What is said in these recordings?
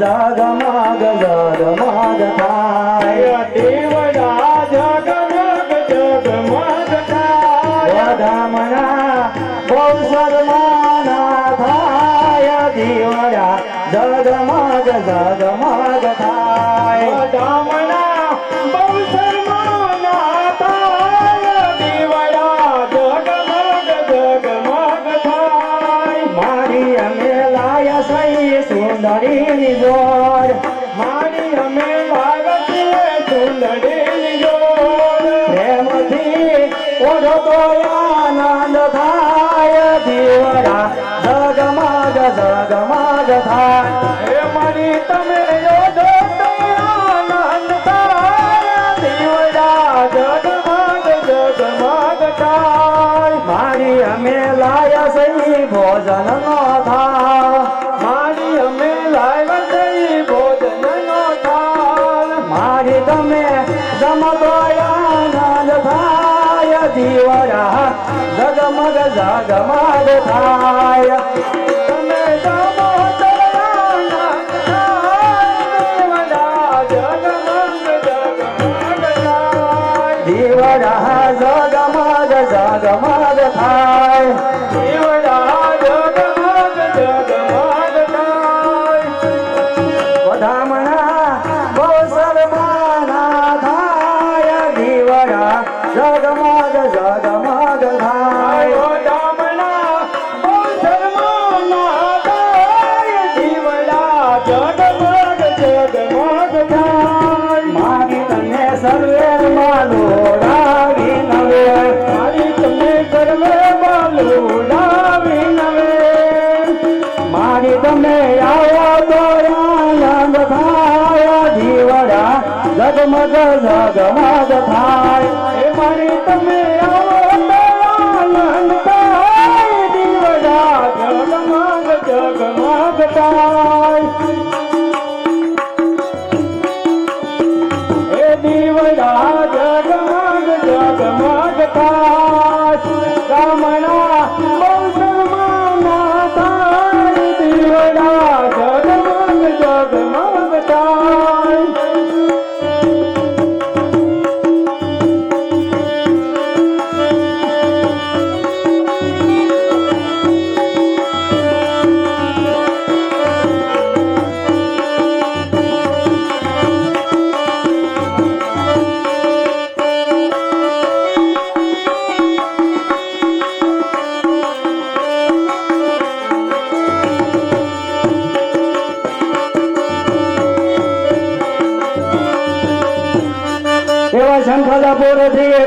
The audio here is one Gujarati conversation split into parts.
જગમગ જગમગ જોડ મારી અમે લાગતીએ સુંદરી જોડ પ્રેમથી ઓઢો તો આનંદ જગમગ જગમગ થાય. જગમગ થાય જગમગ જગમગ થાય. હે મારી તમે જગમગ જગમગ થાય. જગમગ જગમગ થાય. કામના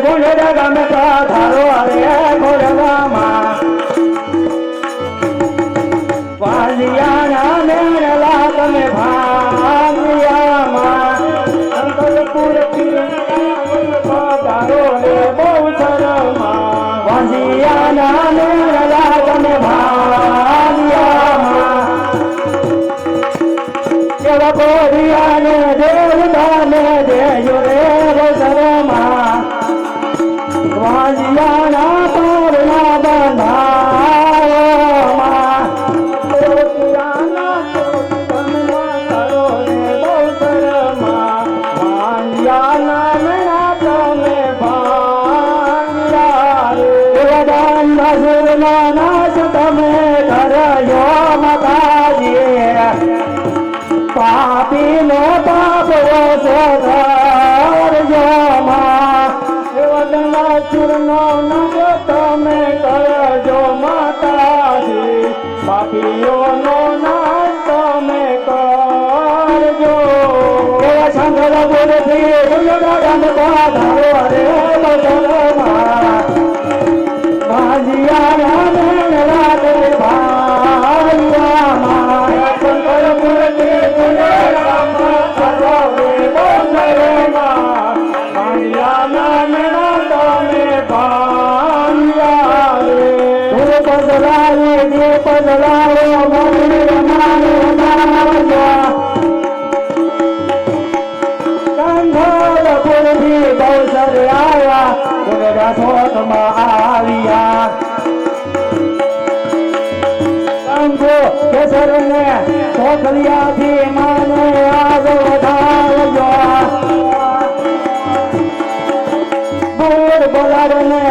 ગુંડડા ગામે ધારો આવે ગોરવામાં વાલિયાના મેળલા તમે ભાલિયામાં શંકરપુર પધારો રે બહુ શરમા વાલિયાના મેળલા તમે નસુરના નાશ તમે કરયો મતાજી પાપીનો પાપ ઓછો કરજો માં ચૂરનો તમે કરજો માતાજી. પાપીઓનો નાશ તમે કરજો સંગલ બોલથી ગુંડડા ગામ ધારો રે બદલમાં ભાજિયા પદલાવો બે પદલાવો મને અમારો નામજા કાંધોળ પૂરથી બહુસર આવ્યા મને રાઠોડમાં આવ્યા કાંધો કેસરને ચોકલિયાથી બોલાડને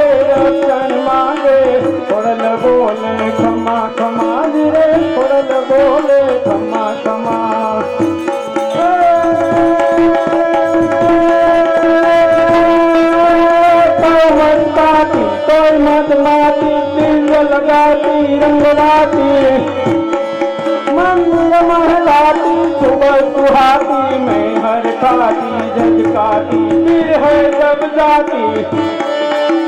सुहाती मंदिर महलाती सुबह सुहाती मैं हर खाती जग फिर है जब जाती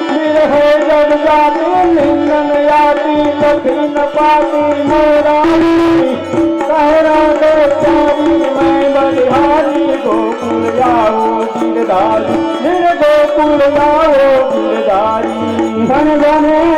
फिर है जब जाती निंदन आती कभी न पाती मेरा सहरा दे प्यारी मैं बलिहारी गोकुल जाओ गिरदारी मेरे गोकुल जाओ गिरदारी धन धने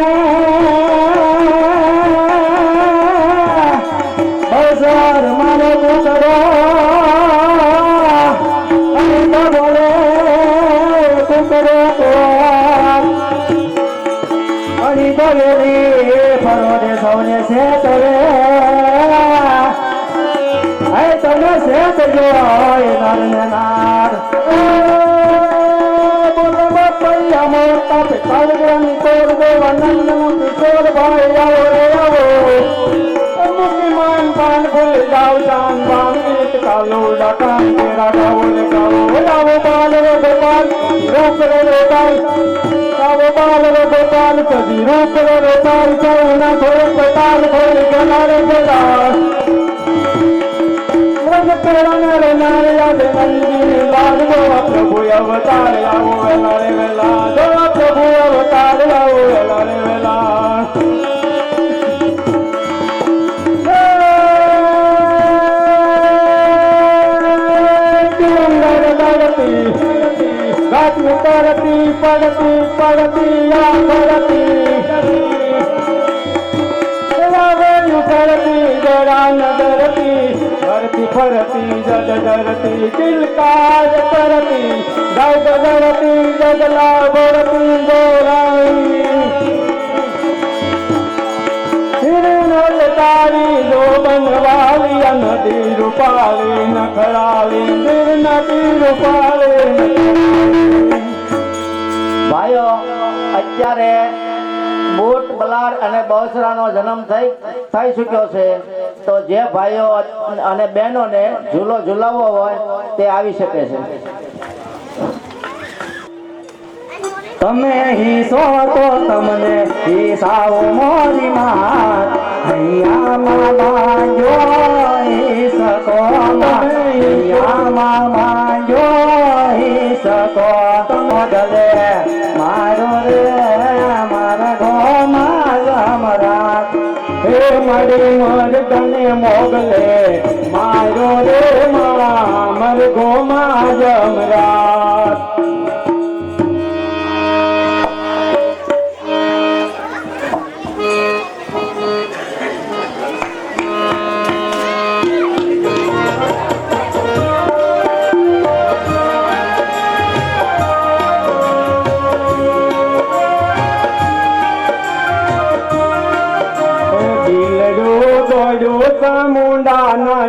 రూపలో రూపాయి గోపాల గోపాల కవి రూపలో రూపాయి కౌన గోపాలు గోరి గణాలు ప్రభు అవతారు ప్రభు అవతారు వెళ్ళా रात्री पडती पडती पडती या पडती करती जरा नदरती भरती फरती जग धरती किलकार करती. जग धरती जगला भरती गोराई. हिरण तारी जो बनवाली अनती रुपाली नखराली निर्णती ભાઈઓ અત્યારે બુટ બલાડ અને બહુચરાનો જન્મ થઈ થઈ ચૂક્યો છે. તો જે ભાઈઓ અને બહેનોને ઝૂલો ઝૂલાવવો હોય તે આવી શકે છે. તમે હિસો તો તમને હિસાવો મોરી માં હૈયામાં બાંજો હિસકો હૈયામાં બાંજો હિસકો મોગલે, મારો રે, મારા ગો મારા હે મરી મર, તને મોગલે, મારો રે, મર ગોમા જમરાત.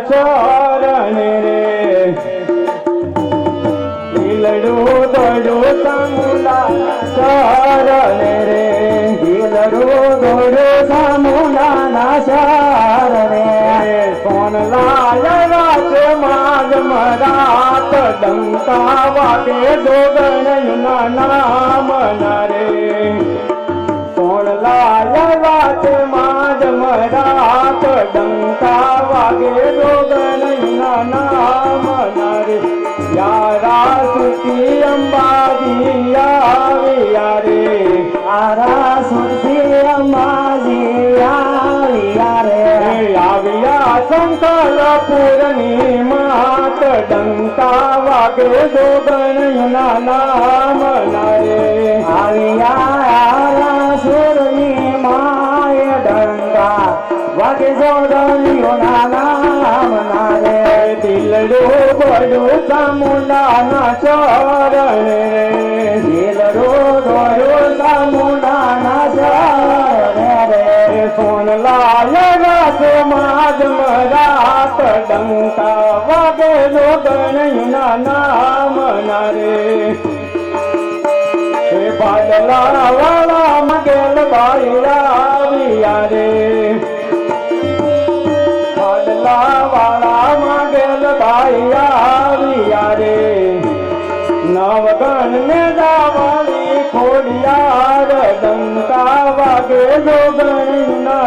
ચરણ રે. દિલડો ગડો સમુંડાના ચરણ રે. દિલરો દોડો ચરણ રે. કોણ લાયવા છે માગ મરાત, દંતા વાગે જોગણયુના નામ ના સોન લાયવા છે માગ મરાત ડંકા વાગે જોગણયુના નામ નરે યારા સુતી અંબાજી આવ્યા રે આરા સુરતી અંબાજી આવ્યા રે આવ્યા શંકરપુરની માત ડંકા વાગે જોગણયુના નામ નરે આવ્યા આરા ચામુંડાના ચરણે દિલરો દોડો સામુનાના શારણે રે સોન લાયવા છે માજ મરાત ડંકા વાગે જોગણયુના નામ નરે હે બાદલા વાળા મગેલ બાઈ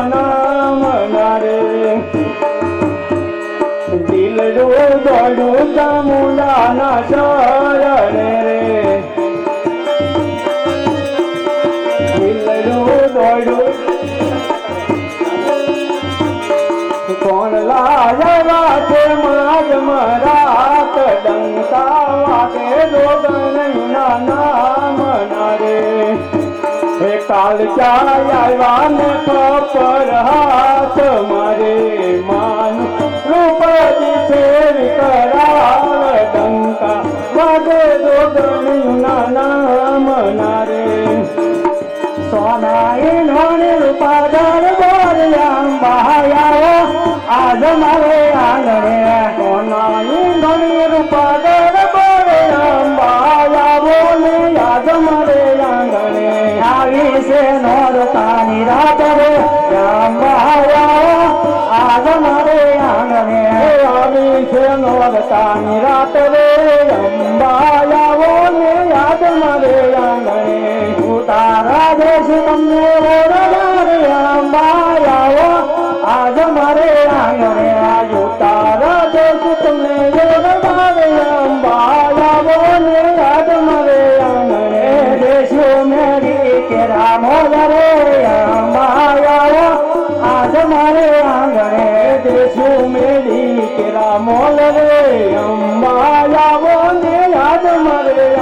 નામ ના રે દિલડું દોડું ચામુંડાના શરણે ચાય ને પર હાથ છે નોરતાની રાત રે રામ આજ મારે આંગણે આવી છે નોરતાની રાત રે અંબાયાવો ને યાદ મારે આંગણે ઉતારા દેશ તમને ઓરડારે અંબાયાવો આજ મારે આંગણે રામો રે અંબાયાવો ને યાદ મારે.